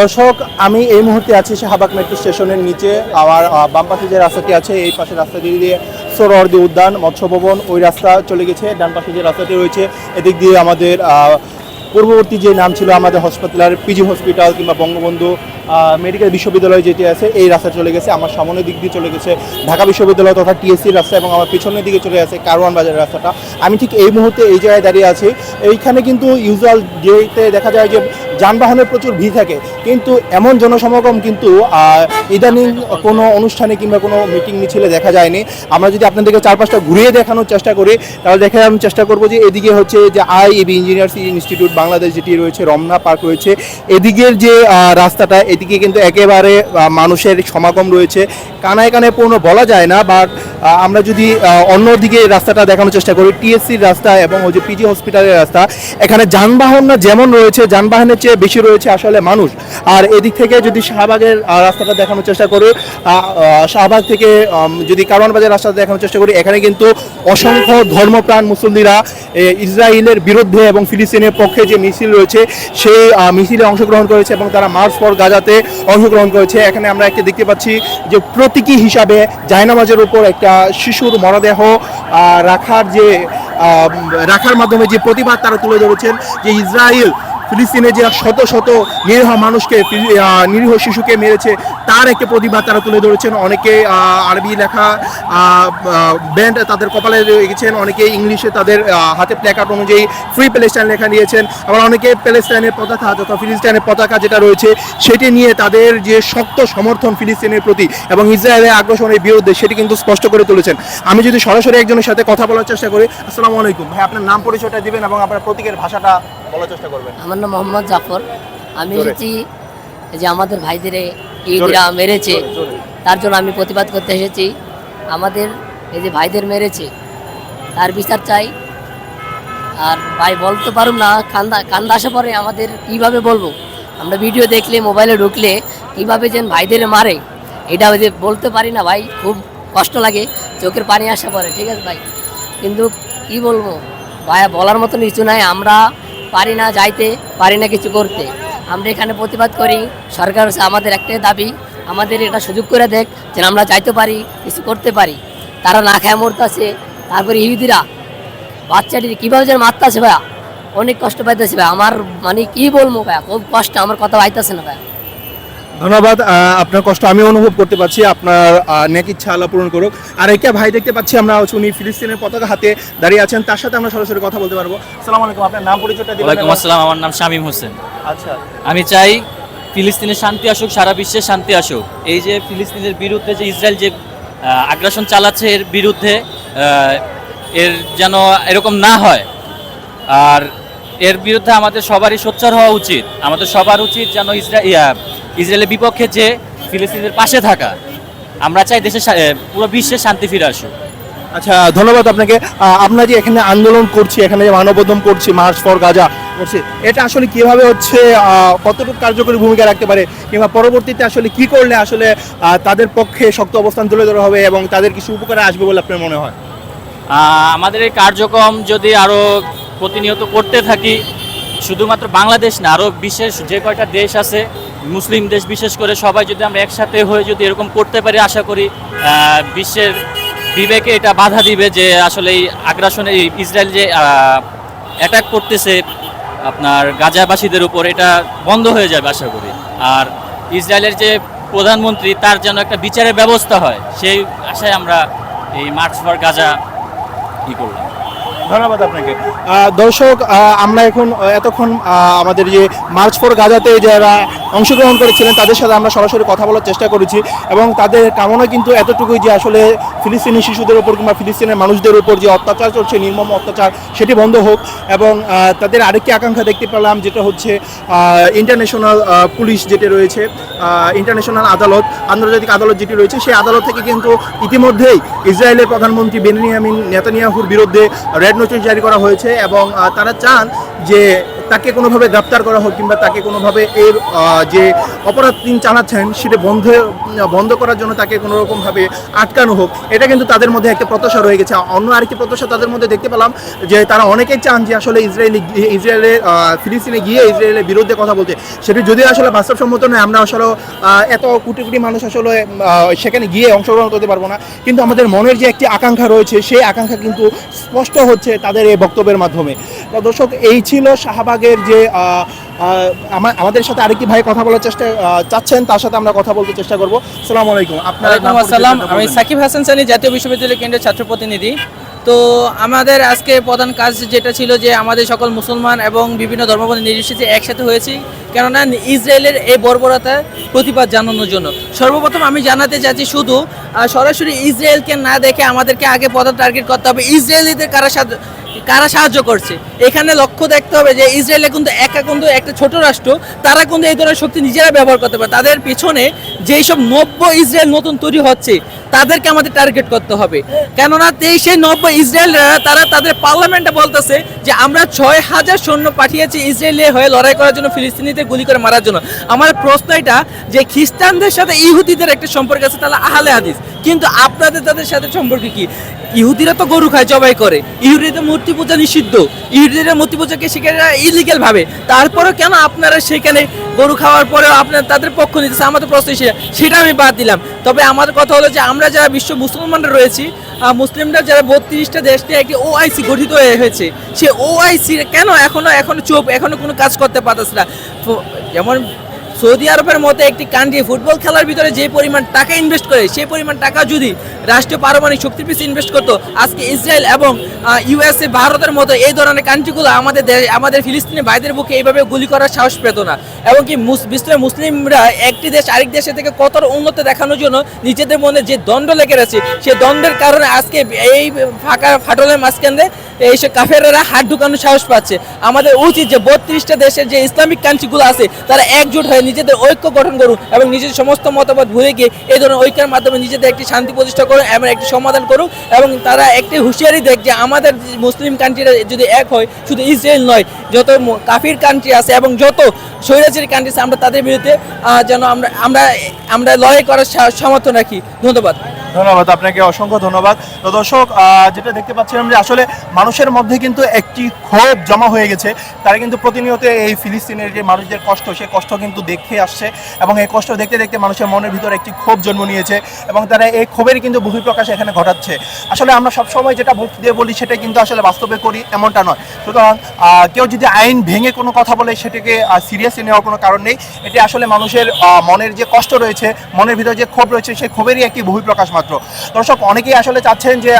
দর্শক, আমি এই মুহূর্তে আছি শাহবাগ মেট্রো স্টেশনের নিচে। আমার বাম পাশে যে রাস্তাটি আছে, এই পাশে রাস্তা দিয়ে সোরওয়ার্দী উদ্যান মৎস্য ভবন ওই রাস্তা চলে গেছে। ডান পাশে যে রাস্তাটি রয়েছে, এদিক দিয়ে আমাদের পূর্ববর্তী যে নাম ছিল আমাদের হসপিটালের পিজি হসপিটাল কিংবা বঙ্গবন্ধু মেডিকেল বিশ্ববিদ্যালয় যেটি আছে, এই রাস্তা চলে গেছে। আমার সামনের দিক দিয়ে চলে গেছে ঢাকা বিশ্ববিদ্যালয় তথা টিএসসির রাস্তা এবং আমার পিছনের দিকে চলে গেছে কারওয়ান বাজারের রাস্তাটা। আমি ঠিক এই মুহূর্তে এই জায়গায় দাঁড়িয়ে আছি। এইখানে কিন্তু ইউজুয়াল ডেতে দেখা যায় যে যানবাহনের প্রচুর ভিড় থাকে। কিন্তু এমন জনসমাগম কিন্তু ইদানিং কোনো অনুষ্ঠানে কিংবা কোনো মিটিং মিছিলে দেখা যায়নি। আমরা যদি আপনাদেরকে চারপাশটা ঘুরিয়ে দেখানোর চেষ্টা করি, তাহলে দেখে আমি চেষ্টা করব যে এদিকে হচ্ছে যে I EB engineers institute Bangladesh যেটি রয়েছে, রমনা পার্ক রয়েছে। এদিকের যে রাস্তাটা এদিকে কিন্তু একেবারে মানুষের সমাগম রয়েছে। কানায় কানায় পূর্ণ বলা যায় না বাট আমরা যদি অন্যদিকে রাস্তাটা দেখানোর চেষ্টা করি টিএসসির রাস্তা এবং ওই যে পিজি হসপিটালের রাস্তা এখানে যানবাহন না যেমন রয়েছে যানবাহনের চেয়ে বেশি রয়েছে আসলে মানুষ। আর এদিক থেকে যদি শাহবাগের রাস্তাটা দেখানোর চেষ্টা করি শাহবাগ থেকে যদি কারওয়ান বাজার রাস্তাটা দেখানোর চেষ্টা করি এখানে কিন্তু অসংখ্য ধর্মপ্রাণ মুসল্লিরা এ, ইসরায়েলের বিরুদ্ধে এবং ফিলিস্তিনের পক্ষে যে মিছিল রয়েছে সেই মিছিলে অংশগ্রহণ করেছে এবং তারা মার্চ ফর গাজাতে অংশগ্রহণ করেছে। এখানে আমরা একটা দেখতে পাচ্ছি যে প্রতীকী হিসাবে জায়নামাজের উপর একটা শিশুর মরদেহ রাখার যে রাখার মাধ্যমে যে প্রতিবাদ তারা তুলে ধরেছেন যে ইসরায়েল ফিলিস্তিনে যে শত শত নিরীহ মানুষকে নিরীহ শিশুকে মেরেছে, তার একটা প্রতিবাদ তারা তুলে ধরেছেন। অনেকে আরবি লেখা ব্যান্ড তাদের কপালে রেখেছেন, অনেকে ইংলিশে তাদের হাতে প্ল্যাকার্ড অনুযায়ী ফ্রি প্যালেস্টাইন লেখা নিয়েছেন। আবার অনেকে প্যালেস্টাইনের পতাকা তথা ফিলিস্তাইনের পতাকা যেটা রয়েছে, সেটি নিয়ে তাদের যে শক্ত সমর্থন ফিলিস্তিনের প্রতি এবং ইসরায়েলের আগ্রাসনের বিরুদ্ধে, সেটি কিন্তু স্পষ্ট করে তুলেছেন। আমি যদি সরাসরি একজনের সাথে কথা বলার চেষ্টা করি, আসসালামু আলাইকুম। ভাই, আপনার নাম পরিচয়টা দিবেন এবং আপনার প্রতীকের ভাষাটা বলার চেষ্টা করবেন। আমার নাম মোহাম্মদ জাফর। আমি। এসেছি যে আমাদের ভাইদের ইহুদিরা মেরেছে। তার জন্য আমি প্রতিবাদ করতে এসেছি। আমাদের এই যে ভাইদের মেরেছে তার বিচার চাই। আর ভাই বলতে পারুম না কান্দা কান্দা আসা পরে আমাদের কীভাবে বলব? আমরা ভিডিও দেখলে মোবাইলে ঢুকলে কীভাবে যেন ভাইদের মারে এটা ওই যে বলতে পারি না ভাই খুব কষ্ট লাগে চোখের পানি আসা পরে ঠিক আছে ভাই? কিন্তু কি বলব? ভাই বলার মতন কিছু নাই আমরা পারি না যাইতে, পারি না কিছু করতে। আমরা এখানে প্রতিবাদ করি, সরকার হচ্ছে আমাদের একটাই দাবি, আমাদের এটা সুযোগ করে দেখ যেন আমরা যাইতে পারি, কিছু করতে পারি। তারা না খায় মরতেছে, তারপরে ইহুদিরা বাচ্চাটি কীভাবে যেন মারতেছে ভাইয়া? অনেক কষ্ট পাইতেছে ভাই আমার মানে কি বলব ভাইয়া? খুব কষ্ট, আমার কথা পাইতেছে না ভাইয়া। ধন্যবাদ আপনার কষ্ট আমি অনুভব করতে পারছি আপনার নেক ইচ্ছা আল্লাহ পূরণ করুক। আর একটা ভাই দেখতে পাচ্ছি আমরা হচ্ছে উনি ফিলিস্তিনের পতাকা হাতে দাঁড়িয়ে আছেন তার সাথে আমরা সরাসরি কথা বলতে পারব। সালাম আলাইকুম আপনার নাম পরিচয়টা ওয়ালাইকুম আসসালাম আমার নাম শামীম হোসেন। আচ্ছা। আমি চাই ফিলিস্তিনের শান্তি আসুক সারা বিশ্বে শান্তি আসুক। এই যে ফিলিস্তিনের বিরুদ্ধে যে ইসরায়েল যে আগ্রাসন চালাচ্ছে এর বিরুদ্ধে এর যেন এরকম না হয় আর এর বিরুদ্ধে আমাদের সবারই সোচ্চার হওয়া উচিত। আমাদের সবার উচিত যেন ইসরা ইসরায়েলের বিপক্ষে যে ফিলিস্তিনের পাশে থাকা আমরা চাই দেশের পুরো বিশ্বে শান্তি ফিরে আসুক। আচ্ছা ধন্যবাদ আপনাকে। আপনারা যে এখানে আন্দোলন করছি এখানে যে মানববন্ধন করছি মার্চ ফর গাজা করছি এটা আসলে কীভাবে হচ্ছে কতটুকু কার্যকরী ভূমিকা রাখতে পারে কিংবা পরবর্তীতে আসলে কি করলে আসলে তাদের পক্ষে শক্ত অবস্থান তুলে ধরা হবে এবং তাদের কিছু উপকারে আসবে বলে আপনার মনে হয়? আমাদের এই কার্যক্রম যদি আরও প্রতিনিয়ত করতে থাকি শুধুমাত্র বাংলাদেশ না আরও বিশেষ যে কয়টা দেশ আছে, মুসলিম দেশ বিশেষ করে সবাই যদি আমরা একসাথে হয়ে যদি এরকম করতে পারি, আশা করি বিশ্বের বিবেকে এটা বাধা দিবে যে আসলে এই আগ্রাসনে ইসরায়েল যে অ্যাটাক করতেছে আপনার গাজাবাসীদের উপর, এটা বন্ধ হয়ে যাবে আশা করি। আর ইসরায়েলের যে প্রধানমন্ত্রী, তার যেন একটা বিচারের ব্যবস্থা হয়, সেই আশায় আমরা এই মার্চ ফর গাজা কি করলাম। ধন্যবাদ আপনাকে। দর্শক আমরা এখন এতক্ষণ আমাদের যে মার্চ ফোর গাজাতে যারা অংশগ্রহণ করেছিলেন, তাদের সাথে আমরা সরাসরি কথা বলার চেষ্টা করেছি এবং তাদের কামনা কিন্তু এতটুকুই যে আসলে ফিলিস্তিনি শিশুদের উপর কিংবা ফিলিস্তিনের মানুষদের উপর যে অত্যাচার চলছে, নির্মম অত্যাচার, সেটি বন্ধ হোক এবং তাদের আরেকটি আকাঙ্ক্ষা দেখতে পেলাম যেটা হচ্ছে ইন্টারন্যাশনাল পুলিশ যেটি রয়েছে ইন্টারন্যাশনাল আদালত, আন্তর্জাতিক আদালত যেটি রয়েছে, সেই আদালত থেকে কিন্তু ইতিমধ্যেই ইসরায়েলের প্রধানমন্ত্রী বেনিয়ামিন নেতানিয়াহুর বিরুদ্ধে রেড নোটিশ জারি করা হয়েছে এবং তারা চান যে তাকে কোনোভাবে গ্রেপ্তার করা হোক কিংবা তাকে কোনোভাবে এর যে অপরাধ তিনি চালাচ্ছেন, সেটা বন্ধ বন্ধ করার জন্য তাকে কোনো রকমভাবে আটকানো হোক, এটা কিন্তু তাদের মধ্যে একটা প্রত্যাশা রয়ে গেছে। অন্য আরেকটি প্রত্যাশা তাদের মধ্যে দেখতে পেলাম যে তারা অনেকেই চান যে আসলে ইসরায়েলি ইসরায়েলের ফিলিস্তিনে গিয়ে ইসরায়েলের বিরুদ্ধে কথা বলতে। সেটি যদি আসলে বাস্তবসম্মত নয়, আমরা আসলে এত কোটি কোটি মানুষ আসলে সেখানে গিয়ে অংশগ্রহণ করতে পারব না। কিন্তু আমাদের মনের যে একটি আকাঙ্ক্ষা রয়েছে, সেই আকাঙ্ক্ষা কিন্তু স্পষ্ট হচ্ছে তাদের এই বক্তব্যের মাধ্যমে। দর্শক, এই ছিল শাহবাগের যে আমাদের সাথে আরেকটি ভাই কথা বলার চেষ্টা চাচ্ছেন তার সাথে আমরা কথা বলতে চেষ্টা করব। সালাম আলাইকুম। আপনার আসসালাম। আমি সাকিব হাসান সানি জাতীয় বিশ্ববিদ্যালয় কেন্দ্রের ছাত্র প্রতিনিধি। তো আমাদের আজকে প্রধান কাজ যেটা ছিল যে আমাদের সকল মুসলমান এবং বিভিন্ন ধর্মবন্ধী নির্বিশেষে একসাথে হয়েছি। কেননা ইসরায়েলের এই বর্বরতার প্রতিবাদ জানানোর জন্য। সর্বপ্রথম আমি জানাতে চাচ্ছি শুধু সরাসরি ইসরায়েলকে না দেখে আমাদেরকে আগে প্রধান টার্গেট করতে হবে। ইসরায়েলিদের কারা কারা সাহায্য করছে? এখানে লক্ষ্য দেখতে হবে যে ইসরায়েলে কিন্তু একা কিন্তু একটা ছোট রাষ্ট্র, তারা কিন্তু এই ধরনের শক্তি নিজেরা ব্যবহার করতে পারে। তাদের পিছনে যেই সব নব্য ইসরায়েল নতুন তৈরি হচ্ছে, তাদেরকে আমাদের টার্গেট করতে হবে। কেননা সেই নব্য ইসরায়েলরা, তারা তাদের পার্লামেন্টে বলতেছে যে আমরা ছয় হাজার সৈন্য পাঠিয়েছি ইসরায়েলের হয়ে লড়াই করার জন্য, ফিলিস্তিনিতে গুলি করে মারার জন্য। আমার প্রশ্ন এটা যে খ্রিস্টানদের সাথে ইহুদিদের একটা সম্পর্ক আছে, তাহলে আহলে হাদিস। কিন্তু আপনাদের তাদের সাথে সম্পর্ক কি? ইহুদিরা তো গরু খায়, জবাই করে। ইহুদিদের মূর্তি পূজা নিষিদ্ধ। ইহুদিরা মূর্তি পূজাকে সেখানে ইলিগেল ভাবে? তারপরেও কেন আপনারা সেখানে গরু খাওয়ার পরেও আপনার তাদের পক্ষ নিতেছে? আমাদের প্রশ্ন সেটা আমি বাদ দিলাম। তবে আমাদের কথা হলো যে, আমরা যারা বিশ্ব মুসলমানরা রয়েছি মুসলিমরা যারা বত্রিশটা দেশ নিয়ে একটি ওআইসি গঠিত হয়ে হয়েছে, সে ওআইসি কেন এখনও এখনও চোপ এখনও কোনো কাজ করতে পারতেছে না? যেমন সৌদি আরবের মতো একটি কান্ট্রি ফুটবল খেলার ভিতরে যে পরিমাণ টাকা ইনভেস্ট করে, সেই পরিমাণ টাকা যদি রাষ্ট্রীয় পারমাণবিক শক্তির পিছিয়ে ইনভেস্ট করতো, আজকে ইসরায়েল এবং ইউএসএ ভারতের মতো এই ধরনের কান্ট্রিগুলো আমাদের আমাদের ফিলিস্তিনি ভাইদের বুকে এইভাবে গুলি করার সাহস পেত না। এবং কি বিশ্বের মুসলিমরা একটি দেশ আরেক দেশে থেকে কত উন্নত দেখানোর জন্য নিজেদের মনে যে দ্বন্দ্ব লেগে রয়েছে সেই দ্বন্দ্বের কারণে আজকে এই ফাঁকা ফাটলের মাঝখানে এইসব কাফেররা হাত ঢুকানোর সাহস পাচ্ছে। আমাদের উচিত যে বত্রিশটা দেশের যে ইসলামিক কান্ট্রিগুলো আছে, তারা একজোট হয়ে নিজেদের ঐক্য গঠন করুক এবং নিজের সমস্ত মতামত ভুলে গিয়ে এই ধরনের ঐক্যের মাধ্যমে নিজেদের একটি শান্তি প্রতিষ্ঠা করুক এবং একটি সমাধান করুক এবং তারা একটি হুঁশিয়ারি দেখ যে আমাদের মুসলিম কান্ট্রিরা যদি এক হয়, শুধু ইসরায়েল নয়, যত কাফির কান্ট্রি আছে এবং যত স্বৈরাচারী কান্ট্রি আছে, আমরা তাদের বিরুদ্ধে যেন আমরা আমরা আমরা লড়াই করার সমর্থন রাখি। ধন্যবাদ। ধন্যবাদ, আপনাকে অসংখ্য ধন্যবাদ। তো দর্শক যেটা দেখতে পাচ্ছিলাম যে আসলে মানুষের মধ্যে কিন্তু একটি ক্ষোভ জমা হয়ে গেছে। তারা কিন্তু প্রতিনিয়ত এই ফিলিস্তিনের যে মানুষদের কষ্ট, সেই কষ্ট কিন্তু দেখে আসছে এবং এই কষ্ট দেখতে দেখতে মানুষের মনের ভিতরে একটি ক্ষোভ জন্ম নিয়েছে এবং তারা এই ক্ষোভের কিন্তু বহিঃপ্রকাশ এখানে ঘটাচ্ছে। আসলে আমরা সবসময় যেটা ভক্তি দিয়ে বলি, সেটা কিন্তু আসলে বাস্তবে করি এমনটা নয়। সুতরাং কেউ যদি আইন ভেঙে কোনো কথা বলে, সেটাকে সিরিয়াসলি নেওয়ার কোনো কারণ নেই। এটি আসলে মানুষের মনের যে কষ্ট রয়েছে, মনের ভিতরে যে ক্ষোভ রয়েছে, সেই ক্ষোভেরই একটি বহিঃপ্রকাশ মাত্র। দর্শক, অনেকেই আসলে চাচ্ছেন যে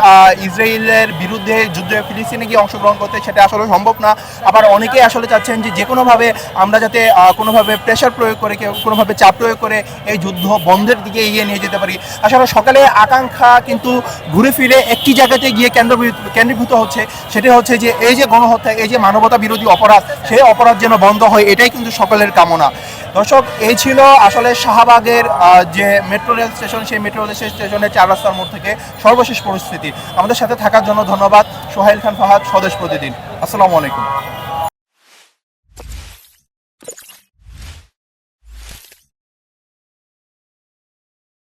ইসরায়েলের বিরুদ্ধে যুদ্ধে ফিলিস্তিনে গিয়ে অংশগ্রহণ করতে, সেটা আসলে সম্ভব না। আবার অনেকেই আসলে চাচ্ছেন যে যে কোনোভাবে আমরা যাতে কোনোভাবে প্রেশার প্রয়োগ করে, কেউ কোনোভাবে চাপ প্রয়োগ করে এই যুদ্ধ বন্ধের দিকে এগিয়ে নিয়ে যেতে পারি। আসলে সকালে আকাঙ্ক্ষা কিন্তু ঘুরে ফিরে একটি জায়গাতে গিয়ে কেন্দ্রভূত কেন্দ্রীভূত হচ্ছে, সেটা হচ্ছে যে, এই যে গণহত্যা, এই যে মানবতা বিরোধী অপরাধ, সেই অপরাধ যেন বন্ধ হয়, এটাই কিন্তু সকলের কামনা। দর্শক, এই ছিল আসলে শাহবাগের যে মেট্রো রেল স্টেশন সেই মেট্রো রেল স্টেশনের চার রাস্তার মোড় থেকে সর্বশেষ পরিস্থিতি। আমাদের সাথে থাকার জন্য ধন্যবাদ। সোহাইল খান ফাহাদ, স্বদেশ প্রতিদিন। আসসালামু আলাইকুম।